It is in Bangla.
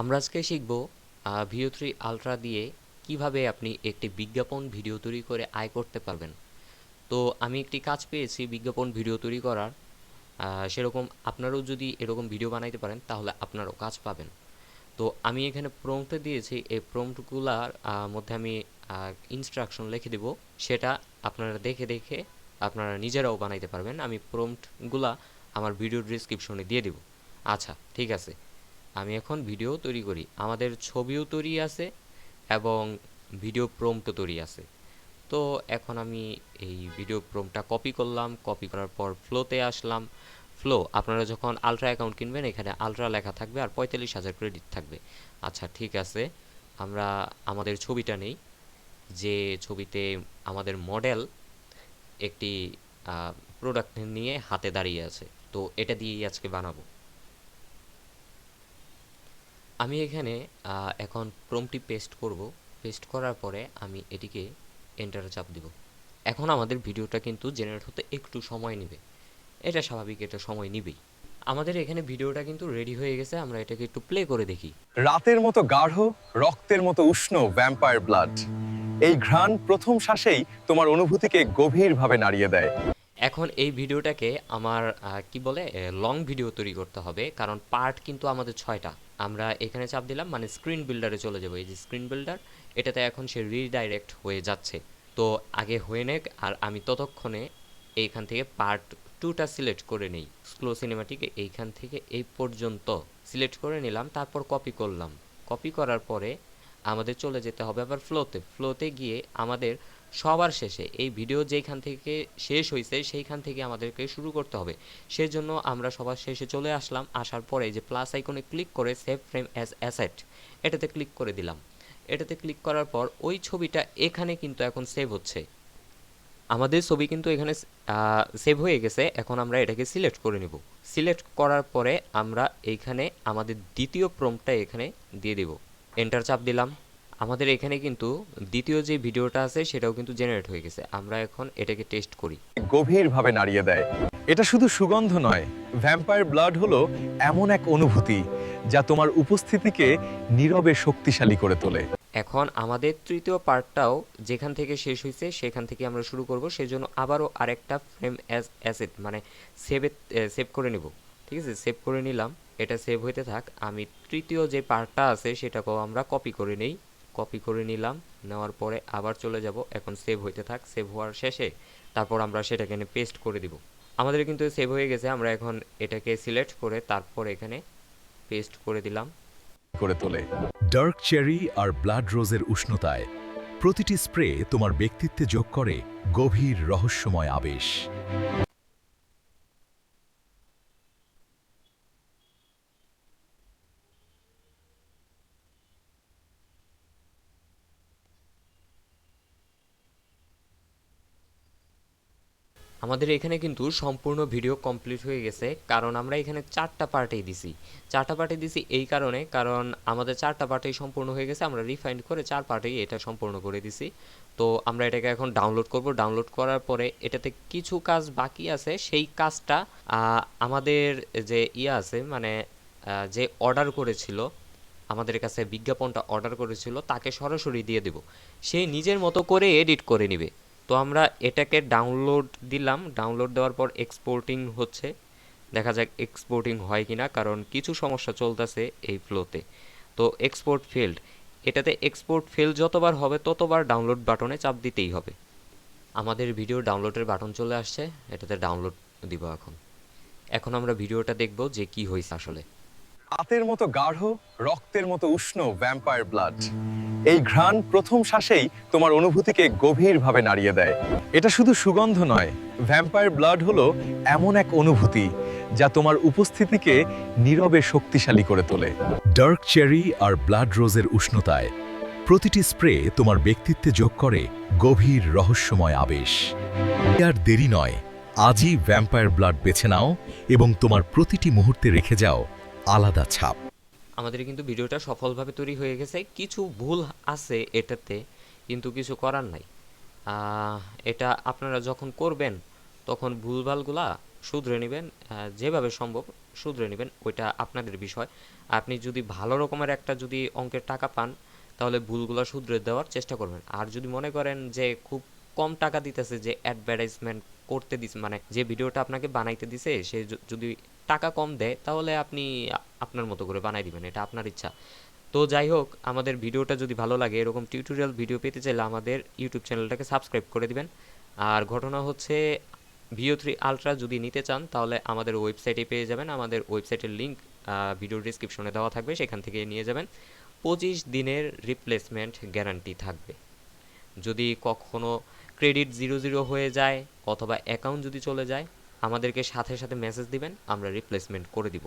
আমরা আজকে শিখব ভিও থ্রি আলট্রা দিয়ে কীভাবে আপনি একটি বিজ্ঞাপন ভিডিও তৈরি করে আয় করতে পারবেন। তো আমি একটি কাজ পেয়েছি বিজ্ঞাপন ভিডিও তৈরি করার। সেরকম আপনারাও যদি এরকম ভিডিও বানাইতে পারেন, তাহলে আপনারাও কাজ পাবেন। তো আমি এখানে প্রম্পটে দিয়েছি, এই প্রম্পটগুলার মধ্যে আমি ইনস্ট্রাকশন লিখে দেব। সেটা আপনারা দেখে দেখে আপনারা নিজেরাও বানাইতে পারবেন। আমি প্রম্পটগুলা আমার ভিডিও ডিসক্রিপশনে দিয়ে দেব। আচ্ছা ঠিক আছে। আমি এখন ভিডিও তৈরি করি। আমাদের ছবিও তৈরি আছে এবং ভিডিও প্রম্পটও তৈরি আছে। তো এখন আমি এই ভিডিও প্রমটা কপি করলাম। কপি করার পর ফ্লোতে আসলাম। ফ্লো আপনারা যখন আলট্রা অ্যাকাউন্ট কিনবেন, এখানে আলট্রা লেখা থাকবে আর পঁয়তাল্লিশ হাজার ক্রেডিট থাকবে। আচ্ছা ঠিক আছে। আমরা আমাদের ছবিটা নেই। যে ছবিতে আমাদের মডেল একটি প্রোডাক্ট নিয়ে হাতে দাঁড়িয়ে আছে। তো এটা দিয়েই আজকে বানাবো। আমি এখানে এখন প্রমটি পেস্ট করব। পেস্ট করার পরে আমি এটিকে এন্টার চাপ দিব। এখন আমাদের ভিডিওটা কিন্তু জেনারেট হতে একটু সময় নেবে। এটা স্বাভাবিক, এটা সময় নিবেই। আমাদের এখানে ভিডিওটা কিন্তু রেডি হয়ে গেছে, আমরা এটাকে একটু প্লে করে দেখি। রাতের মতো গাঢ়, রক্তের মতো উষ্ণ ভ্যাম্পায়ার ব্লাড এই ঘ্রাণ প্রথম শ্বাসেই তোমার অনুভূতিকে গভীরভাবে নাড়িয়ে দেয়। এখন এই ভিডিওটাকে আমার কি বলে লং ভিডিও তৈরি করতে হবে, কারণ পার্ট কিন্তু আমাদের ছয়টা। আমরা এখানে চাপ দিলাম মানে স্ক্রিন বিল্ডারে চলে যাব। এই যে স্ক্রিন বিল্ডার এটাতে এখন সে রিডাইরেক্ট হয়ে যাচ্ছে। তো আগে হয়ে নেক, আর আমি ততক্ষণে এইখান থেকে পার্ট টুটা সিলেক্ট করে নেই। স্লো সিনেমাটিকে এইখান থেকে এই পর্যন্ত সিলেক্ট করে নিলাম, তারপর কপি করলাম। কপি করার পরে আমাদের চলে যেতে হবে আবার ফ্লোতে ফ্লোতে গিয়ে আমাদের সবার শেষে, এই ভিডিও যেখান থেকে শেষ হয়েছে সেইখান থেকে আমাদেরকে শুরু করতে হবে। সেজন্য আমরা সবার শেষে চলে আসলাম, আসার পরে যে প্লাস আইকনে ক্লিক করে সেভ ফ্রেম অ্যাজ অ্যাসেট এটাতে ক্লিক করে দিলাম। এটাতে ক্লিক করার পর ওই ছবিটা এখানে কিন্তু এখন সেভ হচ্ছে। আমাদের ছবি কিন্তু এখানে সেভ হয়ে গেছে, এখন আমরা এটাকে সিলেক্ট করে নেব। সিলেক্ট করার পরে আমরা এইখানে আমাদের দ্বিতীয় প্রম্পটা এখানে দিয়ে দেব। এন্টার চাপ দিলাম। আমাদের এখানে কিন্তু দ্বিতীয় যে ভিডিওটা আছে সেটাও কিন্তু জেনারেট হয়ে গেছে। আমরা এখন এটাকে টেস্ট করি। গভীরভাবে নাড়িয়ে দেয়। এটা শুধু সুগন্ধ নয় ভ্যাম্পায়ার ব্লাড হলো এমন এক অনুভূতি যা তোমার উপস্থিতিকে নীরবে শক্তিশালী করে তোলে। এখন আমাদের তৃতীয় পার্টটাও যেখান থেকে শেষ হয়েছে সেখান থেকে আমরা শুরু করব সেজন্য আবারও আরেকটা ফ্রেম অ্যাজ অ্যাসেট মানে সেভে সেভ করে নেব। ঠিক আছে? সেভ করে নিলাম। এটা সেভ হইতে থাক। আমি তৃতীয় যে পার্টটা আছে সেটাকেও আমরা কপি করে নেই। কপি করে নিলাম, নেওয়ার পরে আবার চলে যাব। এখন সেভ হইতে থাক সেভ হওয়ার শেষে তারপর আমরা সেটাকে এনে পেস্ট করে দিব। আমাদের কিন্তু সেভ হয়ে গেছে, আমরা এখন এটাকে সিলেক্ট করে তারপর এখানে পেস্ট করে দিলাম। করে তোলে। ডার্ক চেরি আর ব্লাড রোজের উষ্ণতায় প্রতিটি স্প্রে তোমার ব্যক্তিত্বে যোগ করে গভীর রহস্যময় আবেশ। আমাদের এখানে কিন্তু সম্পূর্ণ ভিডিও কমপ্লিট হয়ে গেছে, কারণ আমরা এখানে চারটা পার্টেই দিছি। চারটা পার্টে দিছি এই কারণে, কারণ আমাদের চারটা পার্টেই সম্পূর্ণ হয়ে গেছে, আমরা রিফাইন্ড করে চার পার্টেই এটা সম্পূর্ণ করে দিছি। তো আমরা এটাকে এখন ডাউনলোড করব। ডাউনলোড করার পরে এটাতে কিছু কাজ বাকি আছে, সেই কাজটা আমাদের যে ইয়ে আছে মানে যে অর্ডার করেছিল, আমাদের কাছে বিজ্ঞাপনটা অর্ডার করেছিল, তাকে সরাসরি দিয়ে দেব। সে নিজের মতো করে এডিট করে নেবে। তো আমরা এটাকে ডাউনলোড দিলাম। ডাউনলোড দেওয়ার পর এক্সপোর্টিং হচ্ছে। দেখা যাক এক্সপোর্টিং হয় কিনা, কারণ কিছু সমস্যা চলতেছে এই ফ্লোতে তো এক্সপোর্ট ফেল্ড এটাতে এক্সপোর্ট ফেল যতবার হবে, ততবার ডাউনলোড বাটনে চাপ দিতেই হবে। আমাদের ভিডিও ডাউনলোডের বাটন চলে আসছে, এটাতে ডাউনলোড দিব এখন। এখন আমরা ভিডিওটা দেখব যে কি হয়েছে আসলে। রাতের মতো গাঢ়, রক্তের মতো উষ্ণ ভ্যাম্পায়ার ব্লাড এই ঘ্রাণ প্রথম শ্বাসেই তোমার অনুভূতিকে গভীরভাবে নাড়িয়ে দেয়। এটা শুধু সুগন্ধ নয় ভ্যাম্পায়ার ব্লাড হলো এমন এক অনুভূতি যা তোমার উপস্থিতিকে নীরবে শক্তিশালী করে তোলে। ডার্ক চেরি আর ব্লাড রোজের উষ্ণতায় প্রতিটি স্প্রে তোমার ব্যক্তিত্বে যোগ করে গভীর রহস্যময় আবেশ। আর দেরি নয়, আজই ভ্যাম্পায়ার ব্লাড বেছে নাও এবং তোমার প্রতিটি মুহূর্তে রেখে যাও আলাদা ছাপ। আমাদের কিন্তু ভিডিওটা সফলভাবে তৈরি হয়ে গেছে। কিছু ভুল আছে এটাতে, কিন্তু কিছু করার নাই। এটা আপনারা যখন করবেন, তখন ভুলভালগুলা শুধরে নেবেন যেভাবে সম্ভব শুধরে নেবেন, ওইটা আপনাদের বিষয়। আপনি যদি ভালো রকমের একটা যদি অঙ্কের টাকা পান, তাহলে ভুলগুলো শুধরে দেওয়ার চেষ্টা করবেন। আর যদি মনে করেন যে খুব কম টাকা দিতেছে যে অ্যাডভার্টাইজমেন্ট করতে দিস মানে যে ভিডিওটা আপনাকে বানাইতে দিছে, সে যদি টাকা কম দেয়, তাহলে আপনি আপনার মতো করে বানাই দিবেন, এটা আপনার ইচ্ছা। তো যাই হোক, আমাদের ভিডিওটা যদি ভালো লাগে, এরকম টিউটোরিয়াল ভিডিও পেতে চাইলে আমাদের ইউটিউব চ্যানেলটাকে সাবস্ক্রাইব করে দিবেন। আর ঘটনা হচ্ছে ভিও থ্রি আলট্রা যদি নিতে চান, তাহলে আমাদের ওয়েবসাইটে পেয়ে যাবেন। আমাদের ওয়েবসাইটের লিঙ্ক ভিডিও ডিসক্রিপশনে দেওয়া থাকবে, সেখান থেকে নিয়ে যাবেন। পঁচিশ দিনের রিপ্লেসমেন্ট গ্যারান্টি থাকবে। যদি কখনো ক্রেডিট জিরো জিরো হয়ে যায়, অথবা অ্যাকাউন্ট যদি চলে যায় আমাদেরকে সাথে সাথে মেসেজ দিবেন আমরা রিপ্লেসমেন্ট করে দিব।